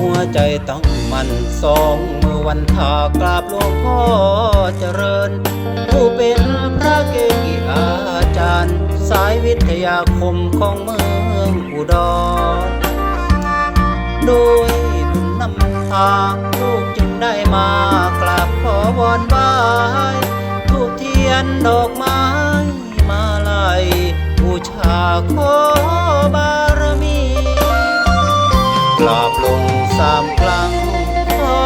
หัวใจต้องมันสองมือวันทากราบหลวงพ่อเจริญ ผู้เป็นพระเกจิอาจารย์ สายวิทยาคมของเมืองอุดรโดยบุญนำทางลูกจึงได้มากราบขอวอนบายทูกเทียนดอกไม้มาลัยบูชาขอบา สามครั้ง ขอ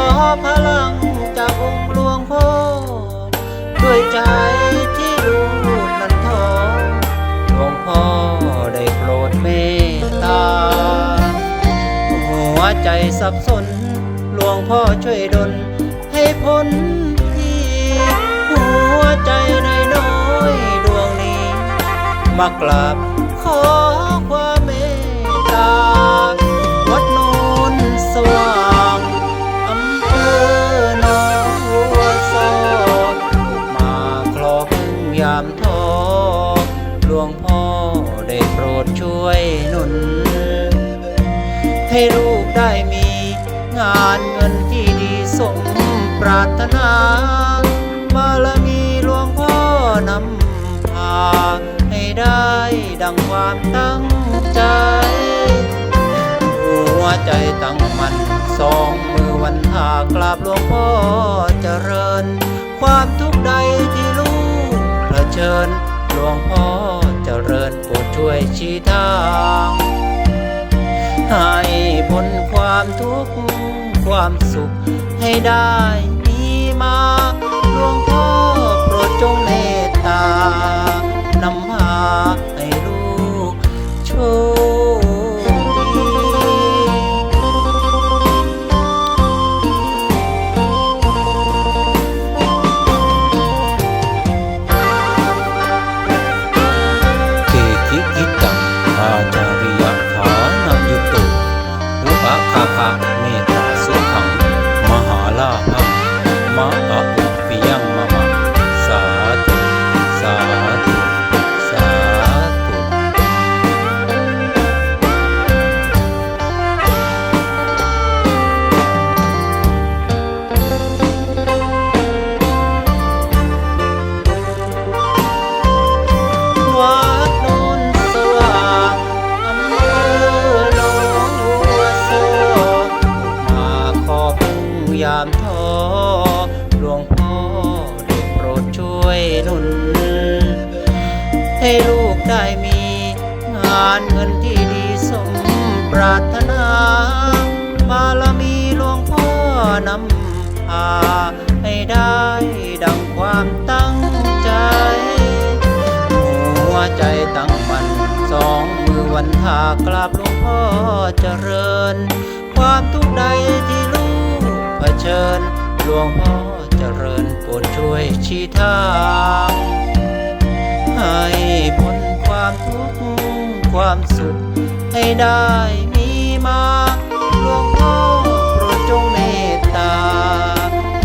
พลังจากองค์หลวงพ่อ ด้วยใจที่ลูกนั้นท้อหลวงพ่อได้โปรดเมตตา หัวใจสับสน หลวงพ่อช่วยดลให้พ้นที่หัวใจในน้อยดวงนี้ มากราบขอ โปรดช่วยหนุน ให้ลูกได้มีงานเงินที่ดีสมปรารถนาบารมีหลวงพ่อนำพาให้ได้ดังความตั้งใจ หัวใจตั้งมันสองมือวันทากราบหลวงพ่อเจริญ ความทุกข์ใดที่ลูกเผชิญหลวงพ่อ ช่วยชี้ทาง ให้พ้นความทุกข์ความสุขให้ได้มีมาหลวงพ่อาจาริยะฐานายุตุรุปะคาภะ ให้ลูกได้มี งานเงินที่ดีสมปรารถนาบารมีหลวงพ่อนำพาให้ได้ดังความตั้งใจ หัวใจตั้งมันสองมือวันทากราบหลวงพ่อเจริญ ความทุกข์ใดที่ลูกเผชิญหลวงพ่อเจริญโปรดช่วยชี้ทาง ความสุข ให้ได้มีมาหลวงพ่อโปรดจงเมตตา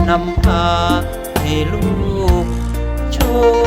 นำพาให้ลูกโชค